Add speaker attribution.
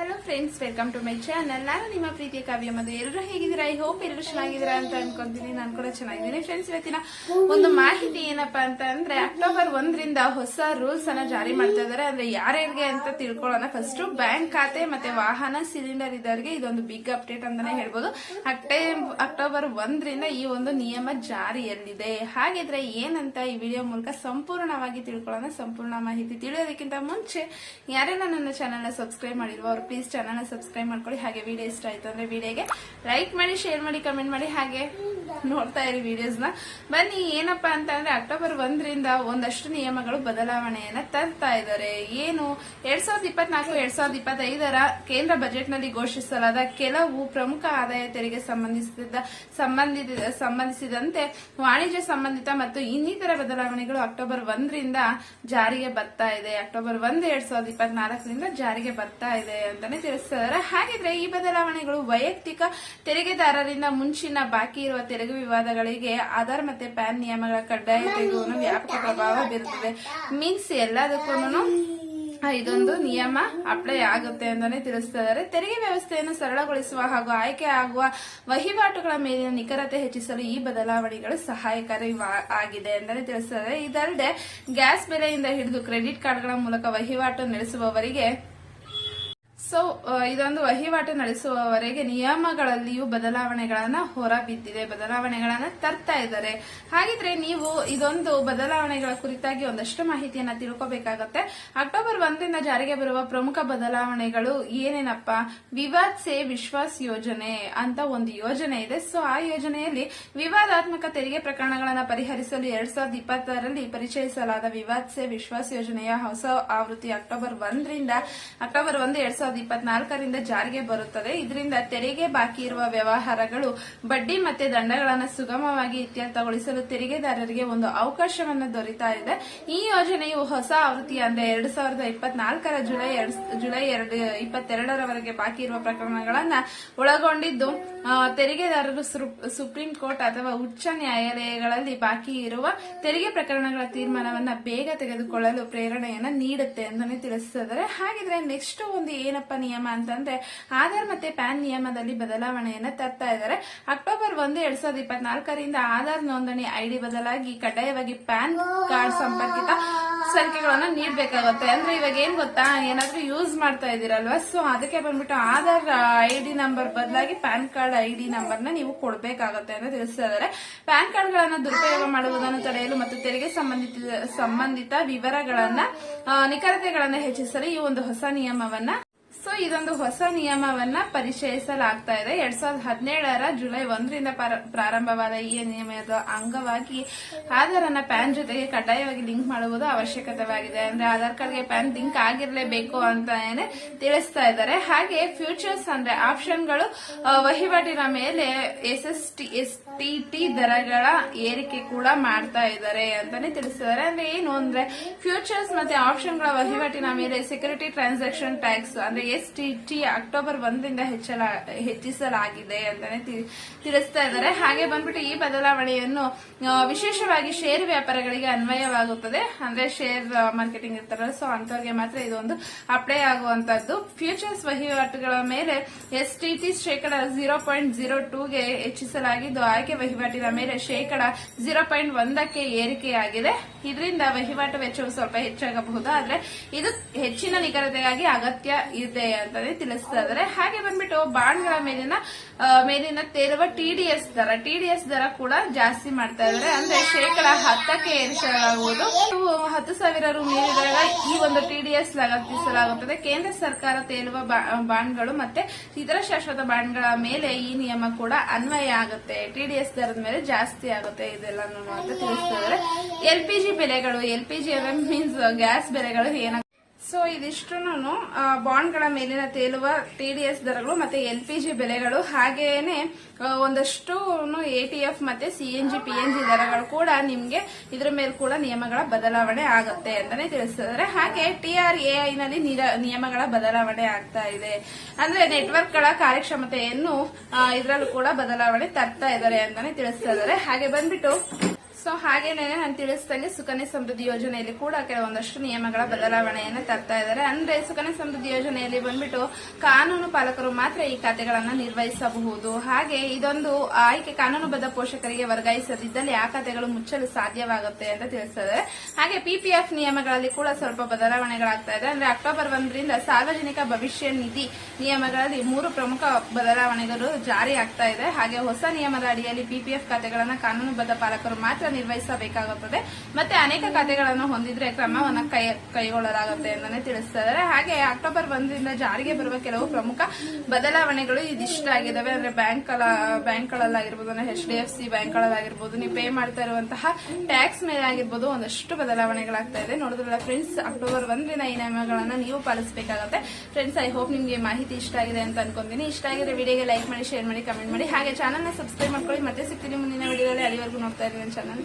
Speaker 1: Hello friends welcome to my channel ನಾನು ನಿಮ್ಮ ಪ್ರೀತಿಯ ಕಾವ್ಯ ಮದು ಎಲ್ಲರೂ ಹೇಗಿದ್ದೀರಾ? ಐ ಹೋಪ್ ಎಲ್ಲರೂ ಚೆನ್ನಾಗಿದ್ದೀರಾ ಅಂತ ಅನ್ಕೊಂತೀನಿ. ನಾನು ಕೂಡ ಚೆನ್ನಾಗಿದ್ದೀನಿ. ಫ್ರೆಂಡ್ಸ್ ಇವತ್ತಿನ ಒಂದು ಮಾಹಿತಿ ಏನಪ್ಪಾ ಅಂತ ಅಂದ್ರೆ ಅಕ್ಟೋಬರ್ ಒಂದರಿಂದ ಹೊಸ ರೂಲ್ಸ್ ಅನ್ನ ಜಾರಿ ಮಾಡ್ತಾ ಇದ್ದಾರೆ. ಅಂದ್ರೆ ಯಾರ್ಯಾರಿಗೆ ಅಂತ ತಿಳ್ಕೊಳ್ಳೋಣ. ಫಸ್ಟ್ ಬ್ಯಾಂಕ್ ಖಾತೆ ಮತ್ತೆ ವಾಹನ ಸಿಲಿಂಡರ್ ಇದ್ದವರಿಗೆ ಇದೊಂದು ಬಿಗ್ ಅಪ್ಡೇಟ್ ಅಂತಾನೆ ಹೇಳ್ಬೋದು. ಅಕ್ಟೇ ಅಕ್ಟೋಬರ್ ಒಂದರಿಂದ ಈ ಒಂದು ನಿಯಮ ಜಾರಿಯಲ್ಲಿದೆ. ಹಾಗಿದ್ರೆ ಏನಂತ ಈ ವಿಡಿಯೋ ಮೂಲಕ ಸಂಪೂರ್ಣವಾಗಿ ತಿಳ್ಕೊಳ್ಳೋಣ. ಸಂಪೂರ್ಣ ಮಾಹಿತಿ ತಿಳಿಯೋದಕ್ಕಿಂತ ಮುಂಚೆ, ಯಾರೆಲ್ಲ ನನ್ನ ಚಾನಲ್ನ ಸಬ್ಸ್ಕ್ರೈಬ್ ಅವರು ಪ್ಲೀಸ್ ಚಾನಲ್ನ ಸಬ್ಸ್ಕ್ರೈಬ್ ಮಾಡ್ಕೊಳ್ಳಿ. ಹಾಗೆ ವಿಡಿಯೋ ಇಷ್ಟ ಆಯ್ತು ಅಂದ್ರೆ ವಿಡಿಯೋಗೆ ಲೈಕ್ ಮಾಡಿ ಶೇರ್ ಮಾಡಿ ಕಮೆಂಟ್ ಮಾಡಿ. ಹಾಗೆ ನೋಡ್ತಾ ಇರಿ ವಿಡಿಯೋಸ್ನ. ಬನ್ನಿ, ಏನಪ್ಪಾ ಅಂತ ಅಂದ್ರೆ ಅಕ್ಟೋಬರ್ ಒಂದರಿಂದ ಒಂದಷ್ಟು ನಿಯಮಗಳು ಬದಲಾವಣೆಯನ್ನ ತರ್ತಾ ಇದ್ದಾರೆ. ಏನು? ಎರಡ್ ಸಾವಿರದ ಇಪ್ಪತ್ನಾಲ್ಕು, ಎರಡ್ ಸಾವಿರದ ಇಪ್ಪತ್ತೈದರ ಕೇಂದ್ರ ಬಜೆಟ್ನಲ್ಲಿ ಘೋಷಿಸಲಾದ ಕೆಲವು ಪ್ರಮುಖ ಆದಾಯ ತೆರಿಗೆ ಸಂಬಂಧಿಸಿದ ಸಂಬಂಧಿತ ಸಂಬಂಧಿಸಿದಂತೆ ವಾಣಿಜ್ಯ ಸಂಬಂಧಿತ ಮತ್ತು ಇನ್ನಿತರ ಬದಲಾವಣೆಗಳು ಅಕ್ಟೋಬರ್ ಒಂದರಿಂದ ಜಾರಿಗೆ ಬರ್ತಾ ಇದೆ. ಅಕ್ಟೋಬರ್ ಒಂದು, ಎರಡ್ ಸಾವಿರದ ಇಪ್ಪತ್ನಾಲ್ಕರಿಂದ ಜಾರಿಗೆ ಬರ್ತಾ ಇದೆ. ಅಂತಾನೆ ತಿಳಿಸ್ತಿದ್ದಾರೆ ಹಾಗಿದ್ರೆ ಈ ಬದಲಾವಣೆಗಳು ವೈಯಕ್ತಿಕ ತೆರಿಗೆದಾರರಿಂದ ಮುಂಚಿನ ಬಾಕಿ ಇರುವ ತೆರಿಗೆ ವಿವಾದಗಳಿಗೆ ಆಧಾರ್ ಮತ್ತೆ ಪ್ಯಾನ್ ನಿಯಮಗಳ ಕಡ್ಡಾಯ ತೆಗೆದು ವ್ಯಾಪಕ ಪ್ರಭಾವ ಬೀರುತ್ತದೆ. ಮೀನ್ಸ್ ಎಲ್ಲದಕ್ಕೂ ಇದೊಂದು ನಿಯಮ ಅಪ್ಲೈ ಆಗುತ್ತೆ ಅಂತಾನೆ ತಿಳಿಸ್ತಾ ಇದ್ದಾರೆ ತೆರಿಗೆ ವ್ಯವಸ್ಥೆಯನ್ನು ಸರಳಗೊಳಿಸುವ ಹಾಗೂ ಆಯ್ಕೆ ಆಗುವ ವಹಿವಾಟುಗಳ ಮೇಲಿನ ನಿಖರತೆ ಹೆಚ್ಚಿಸಲು ಈ ಬದಲಾವಣೆಗಳು ಸಹಾಯಕಾರಿ ಆಗಿದೆ ಅಂತಾನೆ ತಿಳಿಸ್ತಾ ಇದ್ದಾರೆ ಇದಲ್ಲದೆ ಗ್ಯಾಸ್ ಬೆಲೆಯಿಂದ ಹಿಡಿದು ಕ್ರೆಡಿಟ್ ಕಾರ್ಡ್ಗಳ ಮೂಲಕ ವಹಿವಾಟು ನಡೆಸುವವರಿಗೆ ಸೊ ಇದೊಂದು ವಹಿವಾಟು ನಡೆಸುವವರೆಗೆ ನಿಯಮಗಳಲ್ಲಿಯೂ ಬದಲಾವಣೆಗಳನ್ನ ಹೊರಬಿದ್ದಿದೆ, ಬದಲಾವಣೆಗಳನ್ನ ತರ್ತಾ ಇದ್ದಾರೆ. ಹಾಗಿದ್ರೆ ನೀವು ಇದೊಂದು ಬದಲಾವಣೆಗಳ ಕುರಿತಾಗಿ ಒಂದಷ್ಟು ಮಾಹಿತಿಯನ್ನ ತಿಳ್ಕೋಬೇಕಾಗತ್ತೆ. ಅಕ್ಟೋಬರ್ ಒಂದರಿಂದ ಜಾರಿಗೆ ಬರುವ ಪ್ರಮುಖ ಬದಲಾವಣೆಗಳು ಏನೇನಪ್ಪ? ವಿವಾದ್ ಸೇ ವಿಶ್ವಾಸ್ ಯೋಜನೆ ಅಂತ ಒಂದು ಯೋಜನೆ ಇದೆ. ಸೊ ಆ ಯೋಜನೆಯಲ್ಲಿ ವಿವಾದಾತ್ಮಕ ತೆರಿಗೆ ಪ್ರಕರಣಗಳನ್ನು ಪರಿಹರಿಸಲು ಎರಡ್ ಸಾವಿರದ ಇಪ್ಪತ್ತರಲ್ಲಿ ಪರಿಚಯಿಸಲಾದ ವಿವಾದ್ ಸೇ ವಿಶ್ವಾಸ್ ಯೋಜನೆಯ ಹೊಸ ಆವೃತ್ತಿ ಅಕ್ಟೋಬರ್ ಒಂದರಿಂದ, ಅಕ್ಟೋಬರ್ ಒಂದು ಎರಡ್ ಸಾವಿರದ ಇಪ್ಪತ್ನಾಲ್ಕರಿಂದ ಜಾರಿಗೆ ಬರುತ್ತದೆ. ಇದರಿಂದ ತೆರಿಗೆ ಬಾಕಿ ಇರುವ ವ್ಯವಹಾರಗಳು ಬಡ್ಡಿ ಮತ್ತೆ ದಂಡಗಳನ್ನು ಸುಗಮವಾಗಿ ಇತ್ಯರ್ಥಗೊಳಿಸಲು ತೆರಿಗೆದಾರರಿಗೆ ಒಂದು ಅವಕಾಶವನ್ನು ದೊರೀತಾ ಇದೆ. ಈ ಯೋಜನೆಯು ಹೊಸ ಆವೃತ್ತಿ ಅಂದ್ರೆ ಎರಡ್ ಸಾವಿರದ ಇಪ್ಪತ್ನಾಲ್ಕರ ಜುಲೈ ಜುಲೈ ಎರಡು, ಇಪ್ಪತ್ತೆರಡರವರೆಗೆ ಬಾಕಿ ಇರುವ ಪ್ರಕರಣಗಳನ್ನ ಒಳಗೊಂಡಿದ್ದು ತೆರಿಗೆದಾರರು ಸುಪ್ರೀಂ ಕೋರ್ಟ್ ಅಥವಾ ಉಚ್ಚ ನ್ಯಾಯಾಲಯಗಳಲ್ಲಿ ಬಾಕಿ ಇರುವ ತೆರಿಗೆ ಪ್ರಕರಣಗಳ ತೀರ್ಮಾನವನ್ನ ಬೇಗ ತೆಗೆದುಕೊಳ್ಳಲು ಪ್ರೇರಣೆಯನ್ನ ನೀಡುತ್ತೆ ಅಂತಾನೆ ತಿಳಿಸಿದ್ದಾರೆ ಹಾಗಿದ್ರೆ ನೆಕ್ಸ್ಟ್ ಒಂದು ಏನಪ್ಪ ನಿಯಮ ಅಂತಂದ್ರೆ ಆಧಾರ್ ಮತ್ತೆ ಪ್ಯಾನ್ ನಿಯಮದಲ್ಲಿ ಬದಲಾವಣೆಯನ್ನ ತರ್ತಾ ಇದ್ದಾರೆ. ಅಕ್ಟೋಬರ್ ಒಂದು ಎರಡ್ ಸಾವಿರದ ಇಪ್ಪತ್ನಾಲ್ಕರಿಂದ ಆಧಾರ್ ನೋಂದಣಿ ಐಡಿ ಬದಲಾಗಿ ಕಡ್ಡಾಯವಾಗಿ ಪ್ಯಾನ್ ಕಾರ್ಡ್ ಸಂಪರ್ಕಿತ ಸಂಖ್ಯೆಗಳನ್ನ ನೀಡಬೇಕಾಗುತ್ತೆ. ಅಂದ್ರೆ ಇವಾಗ ಏನ್ ಗೊತ್ತಾ? ಏನಾದ್ರೂ ಯೂಸ್ ಮಾಡ್ತಾ ಇದೀರಲ್ವಾ ಸೊ ಅದಕ್ಕೆ ಬಂದ್ಬಿಟ್ಟು ಆಧಾರ್ ಐಡಿ ನಂಬರ್ ಬದಲಾಗಿ ಪ್ಯಾನ್ ಕಾರ್ಡ್ ಐಡಿ ನಂಬರ್ನ ನೀವು ಕೊಡಬೇಕಾಗುತ್ತೆ ಅಂತ ತಿಳಿಸ್ತಾ ಇದ್ದಾರೆ. ಪ್ಯಾನ್ ಕಾರ್ಡ್ ಗಳನ್ನ ದುರುಪಯೋಗ ಮಾಡುವುದನ್ನು ತಡೆಯಲು ಮತ್ತು ತೆರಿಗೆ ಸಂಬಂಧಿತ ಸಂಬಂಧಿತ ವಿವರಗಳನ್ನ ನಿಖರತೆಗಳನ್ನ ಹೆಚ್ಚಿಸಲು ಈ ಒಂದು ಹೊಸ ನಿಯಮವನ್ನ ಸೊ ಇದೊಂದು ಹೊಸ ನಿಯಮವನ್ನ ಪರಿಚಯಿಸಲಾಗ್ತಾ ಇದೆ. ಎರಡ್ ಸಾವಿರದ ಹದಿನೇಳರ ಜುಲೈ ಒಂದರಿಂದ ಪ್ರಾರ- ಪ್ರಾರಂಭವಾದ ಈ ನಿಯಮದ ಅಂಗವಾಗಿ ಆಧಾರ್ ಅನ್ನ ಪ್ಯಾನ್ ಜೊತೆಗೆ ಕಡ್ಡಾಯವಾಗಿ ಲಿಂಕ್ ಮಾಡುವುದು ಅವಶ್ಯಕತೆವಾಗಿದೆ ಅಂದ್ರೆ ಆಧಾರ್ ಕಾರ್ಡ್ಗೆ ಪ್ಯಾನ್ ಲಿಂಕ್ ಆಗಿರ್ಲೇಬೇಕು ಅಂತ ತಿಳಿಸ್ತಾ ಇದ್ದಾರೆ. ಹಾಗೆ ಫ್ಯೂಚರ್ಸ್ ಅಂದ್ರೆ ಆಪ್ಷನ್ಗಳು ವಹಿವಾಟಿನ ಮೇಲೆ S S T S T T ದರಗಳ ಏರಿಕೆ ಕೂಡ ಮಾಡ್ತಾ ಇದ್ದಾರೆ ಅಂತಾನೆ ತಿಳಿಸಿದ್ದಾರೆ. ಅಂದ್ರೆ ಏನು ಅಂದ್ರೆ, ಫ್ಯೂಚರ್ಸ್ ಮತ್ತೆ ಆಪ್ಷನ್ಗಳ ವಹಿವಾಟಿನ ಮೇಲೆ ಸೆಕ್ಯೂರಿಟಿ ಟ್ರಾನ್ಸಾಕ್ಷನ್ ಟ್ಯಾಕ್ಸ್ ಅಂದ್ರೆ ಎಸ್ ಟಿ ಟಿ ಅಕ್ಟೋಬರ್ ಒಂದರಿಂದ ಹೆಚ್ಚಲ, ಹೆಚ್ಚಿಸಲಾಗಿದೆ ಅಂತಾನೆ ತಿಳಿಸ್ತಾ ಇದ್ದಾರೆ. ಹಾಗೆ ಬಂದ್ಬಿಟ್ಟು ಈ ಬದಲಾವಣೆಯನ್ನು ವಿಶೇಷವಾಗಿ ಷೇರು ವ್ಯಾಪಾರಗಳಿಗೆ ಅನ್ವಯವಾಗುತ್ತದೆ. ಅಂದ್ರೆ ಶೇರ್ ಮಾರ್ಕೆಟಿಂಗ್ ಇರ್ತಾರಲ್ಲ, ಸೊ ಅಂತವ್ರಿಗೆ ಮಾತ್ರ ಇದೊಂದು ಅಪ್ಲೈ ಆಗುವಂತದ್ದು ಫ್ಯೂಚರ್ಸ್ ವಹಿವಾಟುಗಳ ಮೇಲೆ ಎಸ್ ಟಿ ಟಿ ಶೇಕಡ ಜೀರೋ ಪಾಯಿಂಟ್ ಜೀರೋ ಟೂಗೆ ಹೆಚ್ಚಿಸಲಾಗಿದ್ದು, ಆಯ್ಕೆ ವಹಿವಾಟಿನ ಮೇಲೆ ಶೇಕಡ ಜೀರೋ ಪಾಯಿಂಟ್ ಒಂದಕ್ಕೆ ಏರಿಕೆಯಾಗಿದೆ. ಇದರಿಂದ ವಹಿವಾಟು ವೆಚ್ಚವು ಸ್ವಲ್ಪ ಹೆಚ್ಚಾಗಬಹುದು? ಆದರೆ ಇದು ಹೆಚ್ಚಿನ ನಿಖರತೆಗಾಗಿ ಅಗತ್ಯ ಇದೆ. ಅಂತಾನೆ ತಿಳಿಸ್ತಾ ಇದ್ದಾರೆ ಹಾಗೆ ಬಂದ್ಬಿಟ್ಟು ಬಾಂಡ್ಗಳ ಮೇಲಿನ ಮೇಲಿನ ತೇರುವ ಟಿ ಡಿ ಎಸ್ ದರ. ಟಿ ಡಿ ಎಸ್ ದರ ಕೂಡ ಜಾಸ್ತಿ ಮಾಡ್ತಾ ಇದ್ದಾರೆ ಅಂದ್ರೆ ಶೇಕಡ ಹತ್ತಕ್ಕೆ ಏರಿಸಲಾಗುವುದು. ಹತ್ತು ಸಾವಿರ ರು ಮೀರಿದಾಗ ಈ ಒಂದು ಟಿ ಡಿ ಎಸ್ ಲಗತ್ತಿಸಲಾಗುತ್ತದೆ ಕೇಂದ್ರ ಸರ್ಕಾರ ತೇಲುವ ಬಾಂಡ್ಗಳು ಮತ್ತೆ ಇತರ ಶಾಶ್ವತ ಬಾಂಡ್ಗಳ ಮೇಲೆ ಈ ನಿಯಮ ಕೂಡ ಅನ್ವಯ ಆಗುತ್ತೆ. ಟಿ ಡಿ ಎಸ್ ದರದ ಮೇಲೆ ಜಾಸ್ತಿ ಆಗುತ್ತೆ. ಇದೆಲ್ಲ ಅಂತ ಇದಾರೆ ಎಲ್ ಪಿ ಜಿ ಬೆಲೆಗಳು L P G means gas ಬೆಲೆಗಳು ಏನಾಗ ಸೊ ಇದಿಷ್ಟು ಬಾಂಡ್ಗಳ ಮೇಲಿನ ತೇಲುವ ಟಿಡಿಎಸ್ ದರಗಳು ಮತ್ತೆ ಎಲ್ ಪಿ ಜಿ ಬೆಲೆಗಳು ಹಾಗೆಯೇ ಒಂದಷ್ಟು ಎ ಒಂದಷ್ಟು ಎಟಿಎಫ್ ಮತ್ತೆ ಎನ್ ಜಿ ದರಗಳು ಕೂಡ ನಿಮ್ಗೆ ಇದ್ರ ಮೇಲೆ ಕೂಡ ನಿಯಮಗಳ ಬದಲಾವಣೆ ಆಗುತ್ತೆ ಅಂತಾನೆ ತಿಳಿಸಿದ್ದಾರೆ ಹಾಗೆ ಟಿಆರ್ಎಐ ನಲ್ಲಿ ನಿರ- ನಿಯಮಗಳ ಬದಲಾವಣೆ ಆಗ್ತಾ ಇದೆ. ಅಂದ್ರೆ ನೆಟ್ವರ್ಕ್ಗಳ ಕಾರ್ಯಕ್ಷಮತೆಯನ್ನು ಇದರಲ್ಲೂ ಕೂಡ ಬದಲಾವಣೆ ತರ್ತಾ ಇದ್ದಾರೆ ಅಂತಾನೆ ತಿಳಿಸ್ತಾ ಇದ್ದಾರೆ ಹಾಗೆ ಬಂದ್ಬಿಟ್ಟು ಸೊ ಹಾಗೇನೆ ನಾನು ತಿಳಿಸ್ದಂಗೆ ಸುಕನ್ಯಾ ಸಮೃದ್ಧಿ ಯೋಜನೆಯಲ್ಲಿ ಕೂಡ ಕೆಲವೊಂದಷ್ಟು ನಿಯಮಗಳ ಬದಲಾವಣೆಯನ್ನು ತರ್ತಾ ಇದ್ದಾರೆ. ಅಂದ್ರೆ ಸುಕನ್ಯಾ ಸಮೃದ್ಧಿ ಯೋಜನೆಯಲ್ಲಿ ಬಂದ್ಬಿಟ್ಟು ಕಾನೂನು ಪಾಲಕರು ಮಾತ್ರ ಈ ಖಾತೆಗಳನ್ನ ನಿರ್ವಹಿಸಬಹುದು. ಹಾಗೆ ಇದೊಂದು ಆಯ್ಕೆ ಕಾನೂನುಬದ್ಧ ಪೋಷಕರಿಗೆ ವರ್ಗಾಯಿಸದಿದ್ದಲ್ಲಿ ಆ ಖಾತೆಗಳು ಮುಚ್ಚಲು ಸಾಧ್ಯವಾಗುತ್ತೆ ಅಂತ ತಿಳಿಸಿದ್ದಾರೆ ಹಾಗೆ ಪಿಪಿಎಫ್ ನಿಯಮಗಳಲ್ಲಿ ಕೂಡ ಸ್ವಲ್ಪ ಬದಲಾವಣೆಗಳಾಗ್ತಾ ಇದೆ. ಅಂದ್ರೆ ಅಕ್ಟೋಬರ್ ಒಂದರಿಂದ ಸಾರ್ವಜನಿಕ ಭವಿಷ್ಯ ನಿಧಿ ನಿಯಮಗಳಲ್ಲಿ ಮೂರು ಪ್ರಮುಖ ಬದಲಾವಣೆಗಳು ಜಾರಿ ಆಗ್ತಾ ಇದೆ. ಹಾಗೆ ಹೊಸ ನಿಯಮದ ಅಡಿಯಲ್ಲಿ ಪಿಪಿಎಫ್ ಖಾತೆಗಳನ್ನ ಕಾನೂನುಬದ್ಧ ಪಾಲಕರು ಮಾತ್ರ ನಿರ್ವಹಿಸಬೇಕಾಗುತ್ತದೆ. ಮತ್ತೆ ಅನೇಕ ಖಾತೆಗಳನ್ನು ಹೊಂದಿದ್ರೆ ಕ್ರಮವನ್ನ ಕೈ, ಕೈಗೊಳ್ಳಲಾಗುತ್ತೆ ಅಂತಾನೆ ತಿಳಿಸ್ತಾ ಇದ್ದಾರೆ ಹಾಗೆ ಅಕ್ಟೋಬರ್ ಒಂದರಿಂದ ಜಾರಿಗೆ ಬರುವ ಕೆಲವು ಪ್ರಮುಖ ಬದಲಾವಣೆಗಳು ಇದಿಷ್ಟ ಆಗಿದ್ದಾವೆ ಅಂದ್ರೆ ಬ್ಯಾಂಕ್ ಬ್ಯಾಂಕ್ಗಳಲ್ಲಾಗಿರ್ಬೋದು ಎಚ್ ಡಿ ಎಫ್ ಸಿ ಬ್ಯಾಂಕ್ಗಳಲ್ಲಾಗಿರ್ಬೋದು, ನೀವು ಪೇ ಮಾಡ್ತಾ ಇರುವಂತಹ ಟ್ಯಾಕ್ಸ್ ಮೇಲೆ ಆಗಿರ್ಬೋದು ಒಂದಷ್ಟು ಬದಲಾವಣೆಗಳಾಗ್ತಾ ಇದೆ. ನೋಡಿದ್ರಲ್ಲ ಫ್ರೆಂಡ್ಸ್, ಅಕ್ಟೋಬರ್ ಒಂದರಿಂದ ಈ ನಿಯಮಗಳನ್ನ ನೀವು ಪಾಲಿಸಬೇಕಾಗುತ್ತೆ. ಫ್ರೆಂಡ್ಸ್, ಐ ಹೋಪ್ ನಿಮಗೆ ಮಾಹಿತಿ ಇಷ್ಟ ಆಗಿದೆ ಅಂತ ಅನ್ಕೊಂತೀನಿ. ಇಷ್ಟ ಆಗಿದ್ರೆ ವಿಡಿಯೋಗೆ ಲೈಕ್ ಮಾಡಿ, ಶೇರ್ ಮಾಡಿ, ಕಮೆಂಟ್ ಮಾಡಿ. ಹಾಗೆ ಚಾನಲ್ನ ಸಬ್ಸ್ಕ್ರೈಬ್ ಮಾಡ್ಕೊಳ್ಳಿ. ಮತ್ತೆ ಸಿಗ್ತೀನಿ ಮುಂದಿನ ವಿಡಿಯೋದಲ್ಲಿ ಅಲ್ಲಿವರೆಗೂ ನೋಡ್ತಾ ಚಾನಲ್